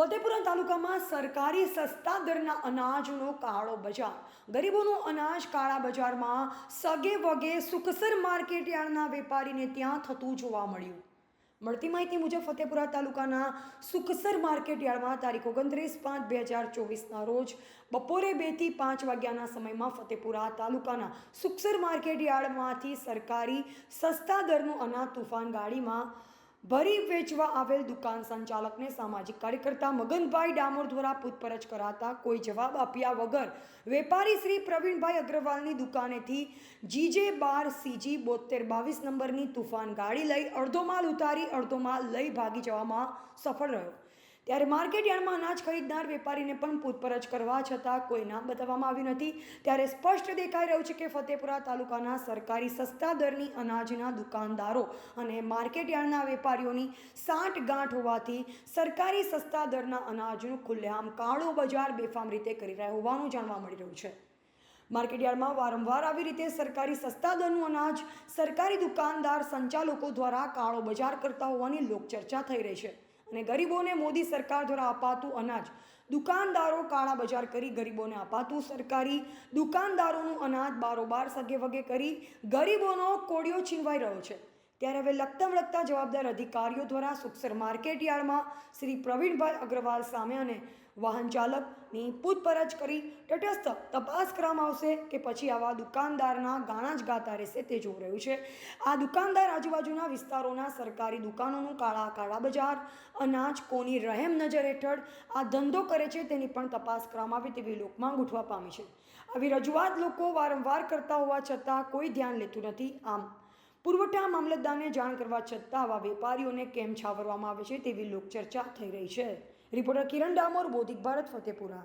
ફતેપુરા તાલુકામાં સરકારી સસ્તા દરના અનાજનો કાળો બજાર. ગરીબોનું અનાજ કાળા બજારમાં સગે વગે સુખસર માર્કેટ યાર્ડના વેપારીને ત્યાં થતું જોવા મળ્યું. મળતી માહિતી મુજબ ફતેપુરા તાલુકાના સુખસર માર્કેટ યાર્ડમાં તારીખ ઓગણત્રીસ પાંચ બે હજાર ચોવીસના રોજ બપોરે બેથી પાંચ વાગ્યાના સમયમાં ફતેપુરા તાલુકાના સુખસર માર્કેટ યાર્ડમાંથી સરકારી સસ્તા દરનું અનાજ તુફાન ગાડીમાં ભરી વેચવા આવેલ દુકાન સંચાલકને સામાજિક કાર્યકર્તા મગનભાઈ ડામોર દ્વારા પૂછપરછ કરાતા કોઈ જવાબ આપ્યા વગર વેપારી શ્રી પ્રવીણભાઈ અગ્રવાલની દુકાનેથી જીજે બાર સીજી બોતેર બાવીસ નંબરની તુફાન ગાડી લઈ અડધો માલ ઉતારી અડધો માલ લઈ ભાગી જવામાં સફળ રહ્યો. ત્યારે માર્કેટ યાર્ડમાં અનાજ ખરીદનાર વેપારીને પણ પૂછપરછ કરવા છતાં કોઈ નામ બતાવવામાં આવ્યું નથી. ત્યારે સ્પષ્ટ દેખાઈ રહ્યું છે કે ફતેપુરા તાલુકાના સરકારી સસ્તા દરની અનાજના દુકાનદારો અને માર્કેટ યાર્ડના વેપારીઓની સાંઠ ગાંઠ હોવાથી સરકારી સસ્તા દરના અનાજનું ખુલ્લેઆમ કાળો બજાર બેફામ રીતે કરી રહ્યા હોવાનું જાણવા મળી રહ્યું છે. માર્કેટયાર્ડમાં વારંવાર આવી રીતે સરકારી સસ્તા દરનું અનાજ સરકારી દુકાનદાર સંચાલકો દ્વારા કાળો બજાર કરતા હોવાની લોકચર્ચા થઈ રહી છે. અને ગરીબોને મોદી સરકાર દ્વારા અપાતું અનાજ. દુકાનદારો કાળા બજાર કરી ગરીબોને અપાતું સરકારી. દુકાનદારોનું અનાજ બારોબાર સગે વગે કરી ગરીબોનો કોડિયો છીનવાઈ રહ્યો છે. ત્યારે હવે લગતા વળગતા જવાબદાર અધિકારીઓ દ્વારા સુખસર માર્કેટ યાર્ડમાં શ્રી પ્રવીણભાઈ અગ્રવાલ સામે અને વાહન ચાલકની પૂછપરછ કરી તટસ્થ તપાસ કરવામાં આવશે કે પછી આવા દુકાનદારના ગાણા જ ગાતા રહેશે તે જોઈ રહ્યું છે. આ દુકાનદાર આજુબાજુના વિસ્તારોના સરકારી દુકાનોનું કાળા કાળા બજાર, અનાજ, કોની રહેમ નજર હેઠળ આ ધંધો કરે છે તેની પણ તપાસ કરવામાં આવે તેવી લોકમાં ગૂંઠવા પામી છે. આવી રજૂઆત લોકો વારંવાર કરતા હોવા છતાં કોઈ ધ્યાન લેતું નથી. આમ પુરવઠા મામલતદારને જાણ કરવા છતાં આવા વેપારીઓને કેમ છાવરવામાં આવે છે તેવી લોકચર્ચા થઈ રહી છે. રિપોર્ટર કિરણ ડામોર, બોધિક ભારત, ફતેપુરા.